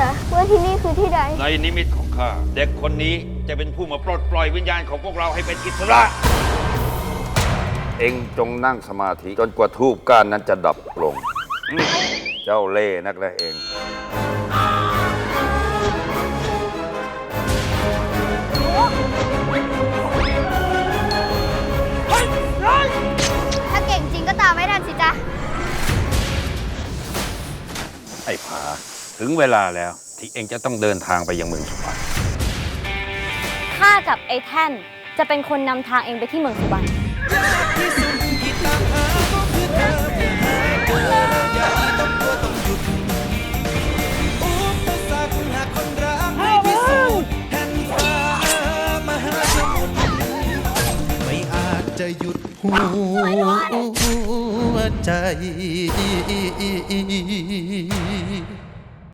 จ๊ะว่าที่นี่คือที่ใด ในนิมิตของข้าเด็กคนนี้จะเป็นผู้มาปลดปล่อยวิญญาณของพวกเราให้เป็นอิสระ เองจงนั่งสมาธิจนกว่าทูบก้านนั้นจะดับลงอืมเจ้าเล่ห์นักและเอง ถ้าเก่งจริงก็ตามไม่ทันสิจ๊ะ ไอ้ผา ถึงเวลาแล้วที่เองจะต้องเดินทางไปยังเมืองสุพรรณข้ากับไอ้แท่นจะเป็นคนนำทางเองไปที่เมืองสุวรรณไม่อาจจะหยุดหัวใจ